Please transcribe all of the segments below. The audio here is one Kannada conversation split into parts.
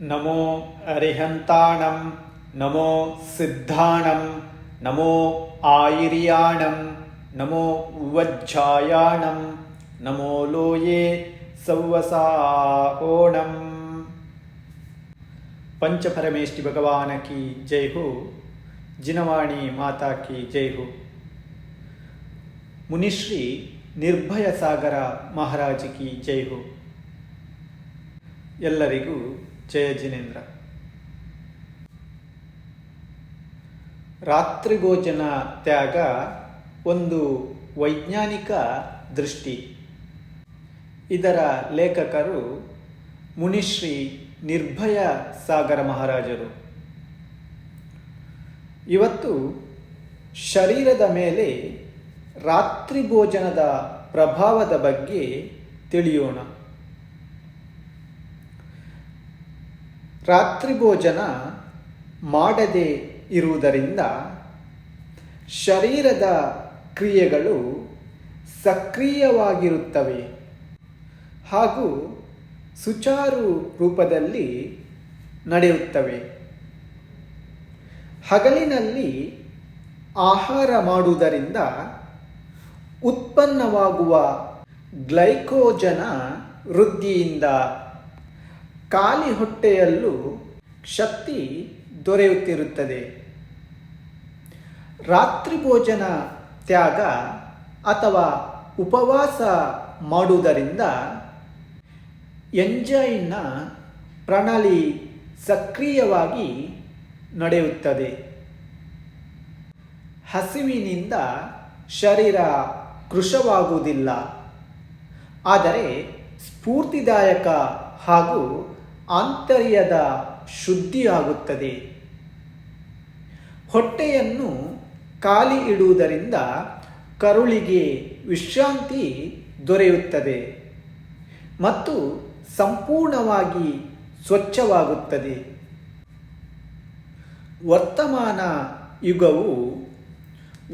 నమో అరిహంతాణం నమో సిద్ధాణం నమో ఆయిర్యాణం నమో ఉవజ్జాయాణం నమో లోయే సౌవసాహోణం పంచపరమేష్టి భగవానకి జై హో జినవాణి మాతాకి జై హో మునిశ్రీ నిర్భయ సాగర మహారాజుకి ಜೈ ಹೋ ಎಲ್ಲರಿಗೂ ಜಯ ಜಿನೇಂದ್ರ. ರಾತ್ರಿ ಭೋಜನ ತ್ಯಾಗ ಒಂದು ವೈಜ್ಞಾನಿಕ ದೃಷ್ಟಿ. ಇದರ ಲೇಖಕರು ಮುನಿಶ್ರೀ ನಿರ್ಭಯ ಸಾಗರ ಮಹಾರಾಜರು. ಇವತ್ತು ಶರೀರದ ಮೇಲೆ ರಾತ್ರಿ ಭೋಜನದ ಪ್ರಭಾವದ ಬಗ್ಗೆ ತಿಳಿಯೋಣ. ರಾತ್ರಿ ಭೋಜನ ಮಾಡದೆ ಇರುವುದರಿಂದ ಶರೀರದ ಕ್ರಿಯೆಗಳು ಸಕ್ರಿಯವಾಗಿರುತ್ತವೆ. ಹಾಗೂ ಸುಚಾರು ರೂಪದಲ್ಲಿ ನಡೆಯುತ್ತವೆ. ಹಗಲಿನಲ್ಲಿ ಆಹಾರ ಮಾಡುವುದರಿಂದ ಉತ್ಪನ್ನವಾಗುವ ಗ್ಲೈಕೋಜನ ವೃದ್ಧಿಯಿಂದ ಖಾಲಿ ಹೊಟ್ಟೆಯಲ್ಲೂ ಶಕ್ತಿ ದೊರೆಯುತ್ತಿರುತ್ತದೆ. ರಾತ್ರಿ ಭೋಜನ ತ್ಯಾಗ ಅಥವಾ ಉಪವಾಸ ಮಾಡುವುದರಿಂದ ಎಂಜೈನ್ನ ಪ್ರಣಾಳಿ ಸಕ್ರಿಯವಾಗಿ ನಡೆಯುತ್ತದೆ. ಹಸಿವಿನಿಂದ ಶರೀರ ಕೃಶವಾಗುವುದಿಲ್ಲ. ಆದರೆ ಸ್ಫೂರ್ತಿದಾಯಕ ಹಾಗೂ ಆಂತರ್ಯದ ಶುದ್ಧಿಯಾಗುತ್ತದೆ. ಹೊಟ್ಟೆಯನ್ನು ಖಾಲಿ ಇಡುವುದರಿಂದ ಕರುಳಿಗೆ ವಿಶ್ರಾಂತಿ ದೊರೆಯುತ್ತದೆ ಮತ್ತು ಸಂಪೂರ್ಣವಾಗಿ ಸ್ವಚ್ಛವಾಗುತ್ತದೆ. ವರ್ತಮಾನ ಯುಗವು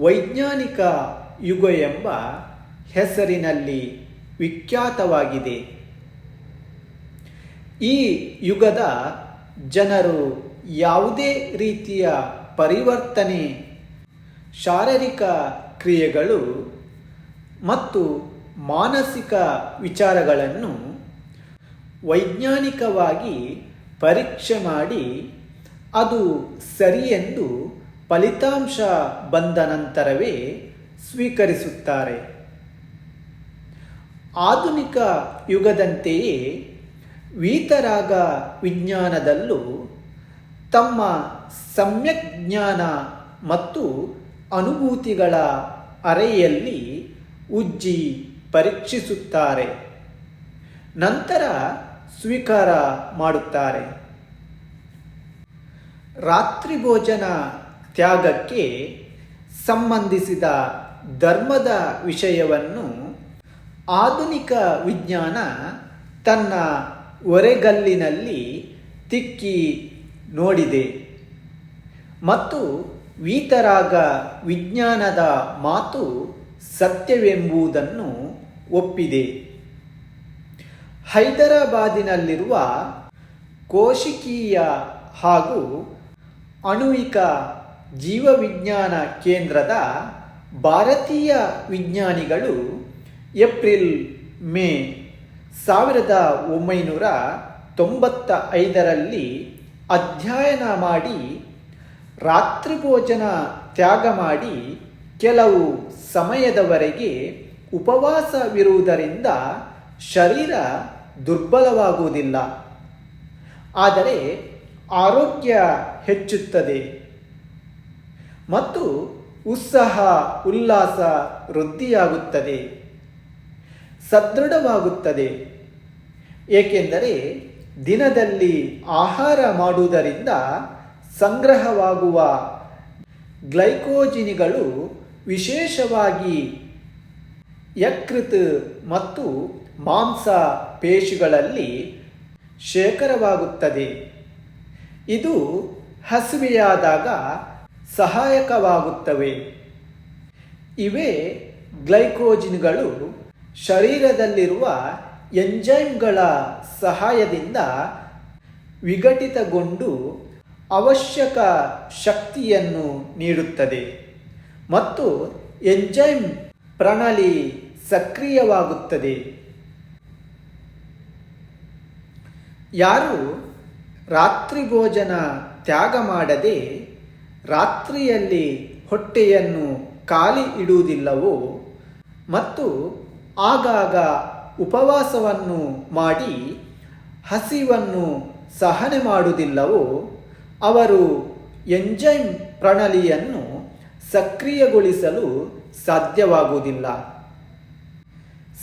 ವೈಜ್ಞಾನಿಕ ಯುಗ ಎಂಬ ಹೆಸರಿನಲ್ಲಿ ವಿಖ್ಯಾತವಾಗಿದೆ. ಈ ಯುಗದ ಜನರು ಯಾವುದೇ ರೀತಿಯ ಪರಿವರ್ತನೆ, ಶಾರೀರಿಕ ಕ್ರಿಯೆಗಳು ಮತ್ತು ಮಾನಸಿಕ ವಿಚಾರಗಳನ್ನು ವೈಜ್ಞಾನಿಕವಾಗಿ ಪರೀಕ್ಷೆ ಮಾಡಿ ಅದು ಸರಿಯೆಂದು ಫಲಿತಾಂಶ ಬಂದ ನಂತರವೇ ಸ್ವೀಕರಿಸುತ್ತಾರೆ. ಆಧುನಿಕ ಯುಗದಂತೆಯೇ ವೀತರಾಗ ವಿಜ್ಞಾನದಲ್ಲೂ ತಮ್ಮ ಸಮ್ಯಕ್ ಜ್ಞಾನ ಮತ್ತು ಅನುಭೂತಿಗಳ ಅರೆಯಲ್ಲಿ ಉಜ್ಜಿ ಪರೀಕ್ಷಿಸುತ್ತಾರೆ. ನಂತರ ಸ್ವೀಕಾರ ಮಾಡುತ್ತಾರೆ. ರಾತ್ರಿ ಭೋಜನ ತ್ಯಾಗಕ್ಕೆ ಸಂಬಂಧಿಸಿದ ಧರ್ಮದ ವಿಷಯವನ್ನು ಆಧುನಿಕ ವಿಜ್ಞಾನ ತನ್ನ ಒರೆಗಲ್ಲಿನಲ್ಲಿ ತಿಕ್ಕಿ ನೋಡಿದೆ. ಮತ್ತು ವೀತರಾಗ ವಿಜ್ಞಾನದ ಮಾತು ಸತ್ಯವೆಂಬುದನ್ನು ಒಪ್ಪಿದೆ. ಹೈದರಾಬಾದಿನಲ್ಲಿರುವ ಕೋಶಿಕೀಯ ಹಾಗೂ ಅಣುವಿಕ ಜೀವವಿಜ್ಞಾನ ಕೇಂದ್ರದ ಭಾರತೀಯ ವಿಜ್ಞಾನಿಗಳು ಏಪ್ರಿಲ್ ಮೇ ಸಾವಿರದ ಒಂಬೈನೂರ ತೊಂಬತ್ತ ಐದರಲ್ಲಿ ಅಧ್ಯಯನ ಮಾಡಿ ರಾತ್ರಿ ಭೋಜನ ತ್ಯಾಗ ಮಾಡಿ ಕೆಲವು ಸಮಯದವರೆಗೆ ಉಪವಾಸವಿರುವುದರಿಂದ ಶರೀರ ದುರ್ಬಲವಾಗುವುದಿಲ್ಲ. ಆದರೆ ಆರೋಗ್ಯ ಹೆಚ್ಚುತ್ತದೆ. ಮತ್ತು ಉತ್ಸಾಹ, ಉಲ್ಲಾಸ ವೃದ್ಧಿಯಾಗುತ್ತದೆ. ಸದೃಢವಾಗುತ್ತದೆ. ಏಕೆಂದರೆ ದಿನದಲ್ಲಿ ಆಹಾರ ಮಾಡುವುದರಿಂದ ಸಂಗ್ರಹವಾಗುವ ಗ್ಲೈಕೋಜಿನಿಗಳು ವಿಶೇಷವಾಗಿ ಯಕೃತ್ ಮತ್ತು ಮಾಂಸ ಪೇಶಿಗಳಲ್ಲಿ ಶೇಖರವಾಗುತ್ತದೆ. ಇದು ಹಸಿವೆಯಾದಾಗ ಸಹಾಯಕವಾಗುತ್ತವೆ. ಇವೇ ಗ್ಲೈಕೋಜಿನ್ಗಳು ಶರೀರದಲ್ಲಿರುವ ಎಂಜೈಮ್ಗಳ ಸಹಾಯದಿಂದ ವಿಘಟಿತಗೊಂಡು ಅವಶ್ಯಕ ಶಕ್ತಿಯನ್ನು ನೀಡುತ್ತದೆ. ಮತ್ತು ಎಂಜೈಮ್ ಪ್ರಣಾಳಿ ಸಕ್ರಿಯವಾಗುತ್ತದೆ. ಯಾರು ರಾತ್ರಿ ಭೋಜನ ತ್ಯಾಗ ಮಾಡದೆ ರಾತ್ರಿಯಲ್ಲಿ ಹೊಟ್ಟೆಯನ್ನು ಖಾಲಿ ಇಡುವುದಿಲ್ಲವೋ ಮತ್ತು ಆಗಾಗ ಉಪವಾಸವನ್ನು ಮಾಡಿ ಹಸಿವನ್ನು ಸಹನೆ ಮಾಡುವುದಿಲ್ಲವೋ, ಅವರು ಎಂಜೈಮ್ ಪ್ರಣಲಿಯನ್ನು ಸಕ್ರಿಯಗೊಳಿಸಲು ಸಾಧ್ಯವಾಗುವುದಿಲ್ಲ.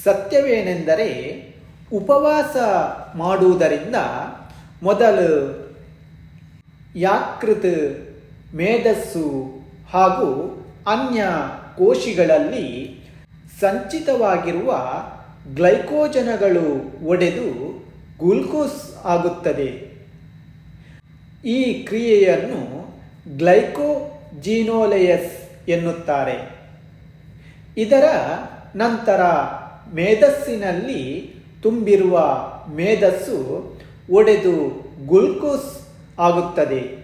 ಸತ್ಯವೇನೆಂದರೆ, ಉಪವಾಸ ಮಾಡುವುದರಿಂದ ಮೊದಲು ಯಾಕೃತ್, ಮೇಧಸ್ಸು ಹಾಗೂ ಅನ್ಯ ಕೋಶಿಗಳಲ್ಲಿ ಸಂಚಿತವಾಗಿರುವ ಗ್ಲೈಕೋಜನಗಳು ಒಡೆದು ಗ್ಲುಕೋಸ್ ಆಗುತ್ತದೆ. ಈ ಕ್ರಿಯೆಯನ್ನು ಗ್ಲೈಕೋಜಿನೋಲೆಯಸ್ ಎನ್ನುತ್ತಾರೆ. ಇದರ ನಂತರ ಮೇಧಸ್ಸಿನಲ್ಲಿ ತುಂಬಿರುವ ಮೇಧಸ್ಸು ಒಡೆದು ಗ್ಲುಕೋಸ್ ಆಗುತ್ತದೆ.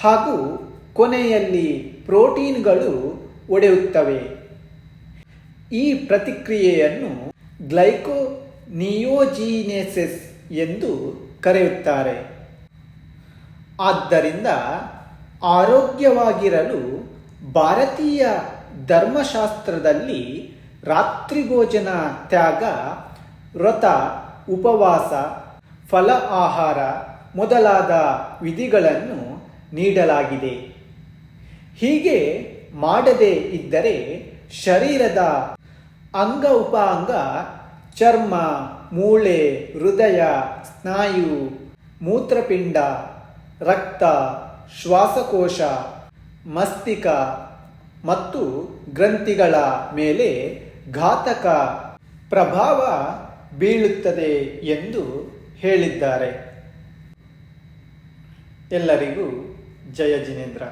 ಹಾಗೂ ಕೊನೆಯಲ್ಲಿ ಪ್ರೋಟೀನ್ಗಳು ಒಡೆಯುತ್ತವೆ. ಈ ಪ್ರತಿಕ್ರಿಯೆಯನ್ನು ಗ್ಲೈಕೋ ನಿಯೋಜಿನೆಸಿಸ್ ಎಂದು ಕರೆಯುತ್ತಾರೆ. ಆದ್ದರಿಂದ ಆರೋಗ್ಯವಾಗಿರಲು ಭಾರತೀಯ ಧರ್ಮಶಾಸ್ತ್ರದಲ್ಲಿ ರಾತ್ರಿಭೋಜನ ತ್ಯಾಗ, ವ್ರತ, ಉಪವಾಸ, ಫಲ ಆಹಾರ ಮೊದಲಾದ ವಿಧಿಗಳನ್ನು ನೀಡಲಾಗಿದೆ. ಹೀಗೆ ಮಾಡದೇ ಇದ್ದರೆ ಶರೀರದ ಅಂಗ ಉಪಾಂಗ, ಚರ್ಮ, ಮೂಳೆ, ಹೃದಯ, ಸ್ನಾಯು, ಮೂತ್ರಪಿಂಡ, ರಕ್ತ, ಶ್ವಾಸಕೋಶ, ಮಸ್ತಿಕ ಮತ್ತು ಗ್ರಂಥಿಗಳ ಮೇಲೆ ಘಾತಕ ಪ್ರಭಾವ ಬೀಳುತ್ತದೆ ಎಂದು ಹೇಳಿದ್ದಾರೆ. ಎಲ್ಲರಿಗೂ ಜಯ ಜಿನೇಂದ್ರ.